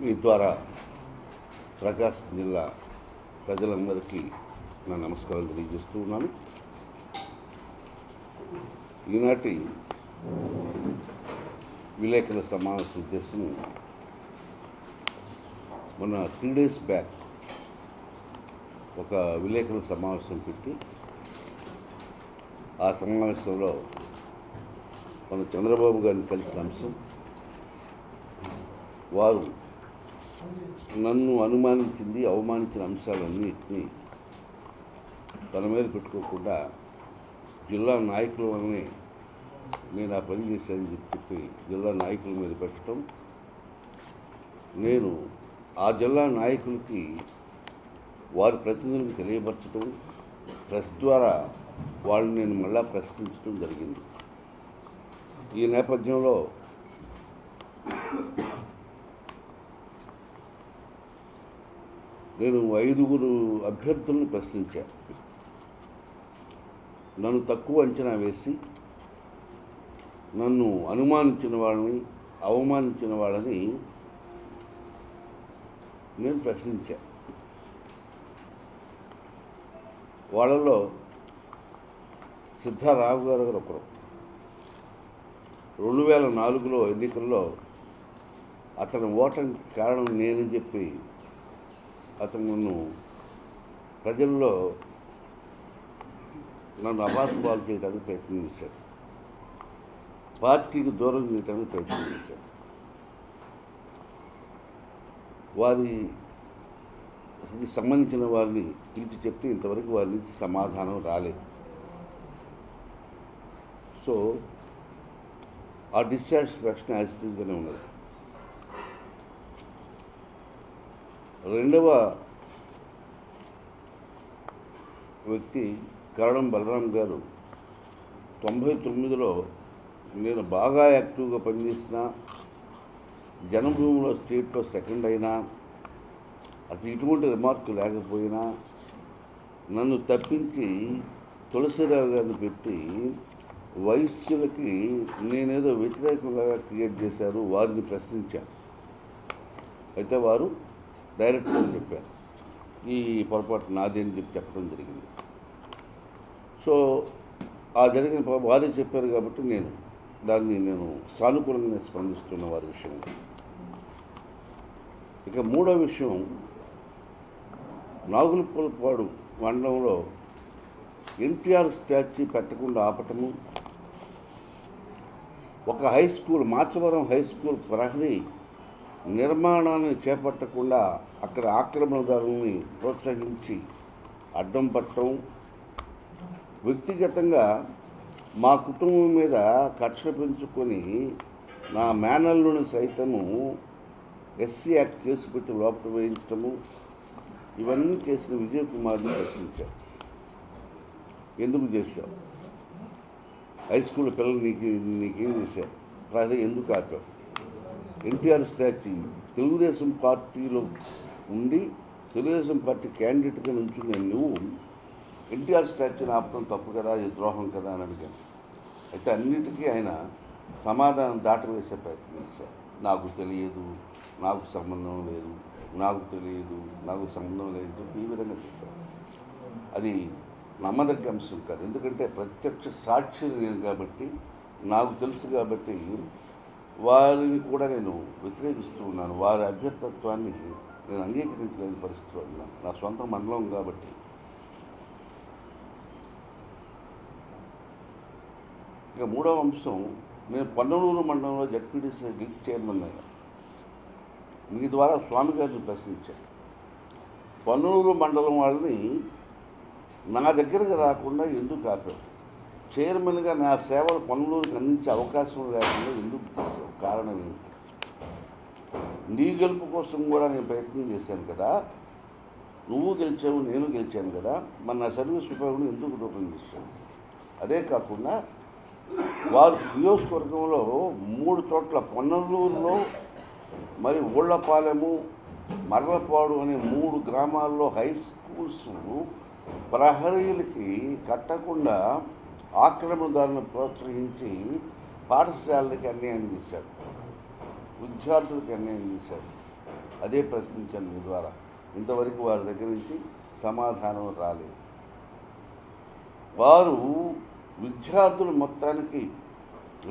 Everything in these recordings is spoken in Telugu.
మీ ద్వారా ప్రకాశం జిల్లా ప్రజలందరికీ నా నమస్కారం తెలియజేస్తూ ఉన్నాను. ఈనాటి విలేకరుల సమావేశ ఉద్దేశం మొన్న త్రీ డేస్ బ్యాక్ ఒక విలేకరుల సమావేశం పెట్టి ఆ సమావేశంలో మన చంద్రబాబు గారిని కలిసిన అంశం వారు నన్ను అనుమానించింది అవమానించిన అంశాలన్నింటినీ తన మీద పెట్టుకోకుండా జిల్లా నాయకుల వల్లనే నేను ఆ పని చేశానని చెప్పి జిల్లా నాయకుల మీద పెట్టడం. నేను ఆ జిల్లా నాయకులకి వారి ప్రతినిధులకు తెలియపరచడం ప్రెస్ ద్వారా వాళ్ళని నేను మళ్ళా ప్రశ్నించడం జరిగింది. ఈ నేపథ్యంలో నేను ఐదుగురు అభ్యర్థులను ప్రశ్నించాను నన్ను తక్కువ అంచనా వేసి నన్ను అనుమానించిన వాళ్ళని అవమానించిన వాళ్ళని నేను ప్రశ్నించా. వాళ్ళలో సిద్ధారావు గారు గారు ఒకరు. రెండు వేల నాలుగులో ఎన్నికల్లో అతని ఓటమికి కారణం నేనని చెప్పి అతను నన్ను ప్రజల్లో నన్ను అబాస్ బాల్ చేయడానికి ప్రయత్నం చేశాడు. పార్టీకి దూరం చేయడానికి ప్రయత్నం చేశాడు. వారికి సంబంధించిన వారిని పిలిచి చెప్తే ఇంతవరకు వారి నుంచి సమాధానం రాలేదు. సో ఆ డిస్సాటిస్ఫాక్షన్ యాజిటీస్గానే ఉన్నది. రెండవ వ్యక్తి కరణం బలరాం గారు. తొంభై తొమ్మిదిలో నేను బాగా యాక్టివ్గా పనిచేసిన జనభూమిలో స్టేట్లో సెకండ్ అయినా అసలు ఇటువంటి రిమార్క్ లేకపోయినా నన్ను తప్పించి తులసిరావు గారిని పెట్టి వైశ్యులకి నేనేదో వ్యతిరేకంగా క్రియేట్ చేశారు వారిని ప్రశ్నించాను. అయితే వారు డైరెక్ట్గా చెప్పారు. ఈ పొరపాటు నాది అని చెప్పి చెప్పడం జరిగింది. సో ఆ జరిగిన వారే చెప్పారు కాబట్టి నేను దాన్ని నేను సానుకూలంగా స్పందిస్తున్న వారి విషయంలో ఇక మూడో విషయం నాగులపల్లిపాడు మండలంలో ఎన్టీఆర్ స్టాచ్యూ పెట్టకుండా ఆపటము ఒక high school Machavaram high school ప్రహరీ నిర్మాణాన్ని చేపట్టకుండా అక్కడ ఆక్రమణదారుల్ని ప్రోత్సహించి అడ్డం పట్టడం వ్యక్తిగతంగా మా కుటుంబం మీద కక్ష పెంచుకొని నా మేనల్లుని సైతము ఎస్సీ యాక్ట్ కేసు పెట్టి లోపల వేయించడము ఇవన్నీ చేసిన విజయ్ కుమార్ని ప్రశ్నించారు. ఎందుకు చేశావు? హై స్కూల్ పిల్లలు నీకు నీకేం చేశారు? ప్రజలు ఎందుకు ఆపావు? ఎన్టీఆర్ స్టాచ్యూ తెలుగుదేశం పార్టీలో ఉండి తెలుగుదేశం పార్టీ క్యాండిడేట్గా నుంచున్న నువ్వు ఎన్టీఆర్ స్టాచ్యూని ఆపడం తప్పు కదా ఇది ద్రోహం కదా అని అడిగాను. అయితే అన్నిటికీ ఆయన సమాధానం దాటవేసే ప్రయత్నం చేశారు. నాకు తెలియదు నాకు సంబంధం లేదు నాకు తెలియదు నాకు సంబంధం లేదు చెప్పి ఈ విధంగా చెప్పారు. అది నమ్మదగ్గ అంశం కాదు. ఎందుకంటే ప్రత్యక్ష సాక్షి నేను కాబట్టి నాకు తెలుసు కాబట్టి వారిని కూడా నేను వ్యతిరేకిస్తూ ఉన్నాను. వారి అభ్యర్థత్వాన్ని నేను అంగీకరించలేని పరిస్థితిలో ఉన్నాను నా సొంత మండలం కాబట్టి. ఇక మూడవ అంశం నేను పొన్నలూరు మండలంలో జడ్పీటీసీ గిఫ్ట్ చైర్మన్ అయ్యా. మీ ద్వారా స్వామి గారిని ప్రశ్నించాను. పొన్నలూరు మండలం వాళ్ళని నా దగ్గరకు రాకుండా ఎందుకు ఆపావు చైర్మన్గా నా సేవలు పనులూరుకి అందించే అవకాశం లేకుండా ఎందుకు తీసావు కారణం ఏంటి నీ గెలుపు కోసం కూడా నేను ప్రయత్నం చేశాను కదా. నువ్వు గెలిచావు నేను గెలిచాను కదా. మన నా సర్వీస్ ఉపయోగం ఎందుకు దూరం చేశాను అదే కాకుండా వారు నియోజకవర్గంలో మూడు చోట్ల పొన్నల్లూరులో మరి ఊళ్ళపాలెము మరలపాడు అనే మూడు గ్రామాల్లో హై స్కూల్స్ ప్రహరీలకి కట్టకుండా ఆక్రమణదారులను ప్రోత్సహించి పాఠశాలలకి అన్యాయం చేశాడు. విద్యార్థులకు అన్యాయం చేశాడు. అదే ప్రశ్నించాను మీ ద్వారా. ఇంతవరకు వారి దగ్గర నుంచి సమాధానం రాలేదు. వారు విద్యార్థులు మొత్తానికి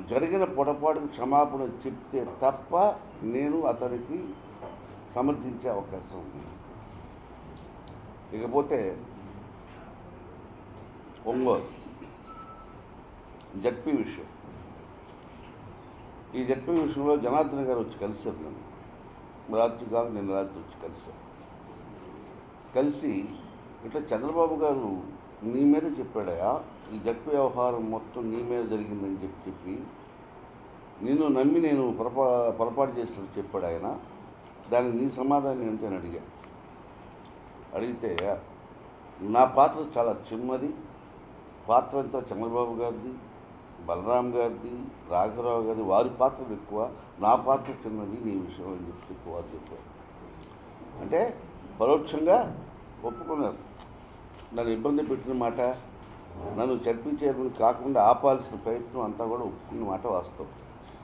జరిగిన పొరపాటుకు క్షమాపణ చెప్తే తప్ప నేను అతనికి సమర్థించే అవకాశం ఉంది. ఇకపోతే ఒంగోలు జడ్పీ విషయం. ఈ జడ్పీ విషయంలో జనార్దన్ గారు వచ్చి కలిశారు నన్ను. రాత్రి కాదు నేను రాత్రి వచ్చి కలిశాను కలిసి ఇట్లా చంద్రబాబు గారు నీ మీద చెప్పాడయా? ఈ జట్టు వ్యవహారం మొత్తం నీ మీద జరిగిందని చెప్పి చెప్పి నిన్ను నమ్మి నేను పొరపా పొరపాటు చేసినట్టు చెప్పాడు ఆయన. దానికి నీ సమాధానం ఏంటని అడిగా. అడిగితే నా పాత్ర చాలా చిన్నది. పాత్ర అంతా చంద్రబాబు గారిది. బలరాం గారిది రాఘవరావు గారి వారి పాత్రలు ఎక్కువ నా పాత్ర చిన్నది నీ విషయం అని చెప్పి వారు చెప్పారు. అంటే పరోక్షంగా ఒప్పుకున్నారు. నన్ను ఇబ్బంది పెట్టిన మాట నన్ను చర్పించేది కాకుండా ఆపాల్సిన ప్రయత్నం అంతా కూడా ఒప్పుకున్న మాట వాస్తవం.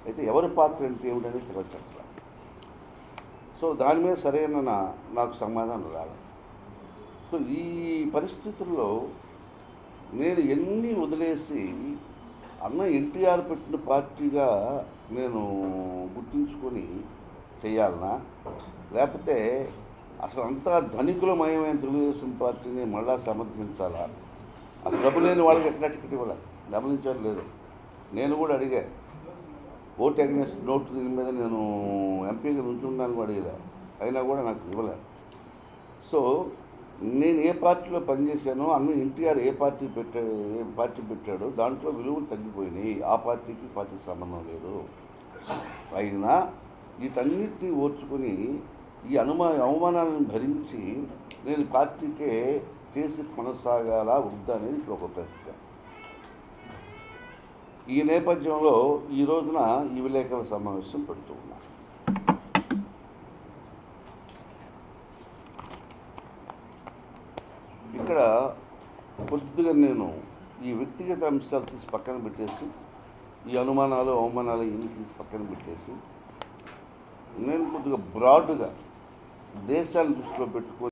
అయితే ఎవరి పాత్ర ఏంటి ఏమిటని తెలియచట్ల సో దాని మీద సరైన నా- నాకు సమాధానం రాదు. సో ఈ పరిస్థితుల్లో నేను ఎన్ని వదిలేసి అన్న ఎన్టీఆర్ పెట్టిన పార్టీగా నేను గుర్తుంచుకొని చేయాలనా లేకపోతే అసలు అంతా ధనికులమయమైన తెలుగుదేశం పార్టీని మళ్ళా సమర్థించాలా? అది డబ్బు లేని వాళ్ళకి ఎక్కడ టికెట్ ఇవ్వాలి? గమనించారు లేదు. నేను కూడా అడిగా. ఓట్ అగ్నెస్ట్ నోట్ దీని మీద నేను ఎంపీగా నుంచున్నాను కూడా అయినా కూడా నాకు ఇవ్వలేదు సో నేను ఏ పార్టీలో పనిచేశానో అన్న ఎన్టీఆర్ ఏ పార్టీ పెట్టా ఏ పార్టీ పెట్టాడో దాంట్లో విలువలు తగ్గిపోయినాయి. ఆ పార్టీకి పార్టీ సంబంధం లేదు. అయినా వీటన్నిటిని ఓర్చుకొని ఈ అనుమా అవమానాలను భరించి నేను పార్టీకే చేసి కొనసాగాల వద్దా అనేది ఇప్పుడు ఒక ప్రశ్న. ఈ నేపథ్యంలో ఈ రోజున ఈ విలేకరుల సమావేశం పెడుతూ ఉన్నా. ఇక్కడ కొద్దిగా నేను ఈ వ్యక్తిగత అంశాలు తీసి పక్కన పెట్టేసి ఈ అనుమానాలు అవమానాలు ఇవి తీసి పక్కన పెట్టేసి నేను కొద్దిగా బ్రాడ్గా దేశాన్ని దృష్టిలో పెట్టుకొని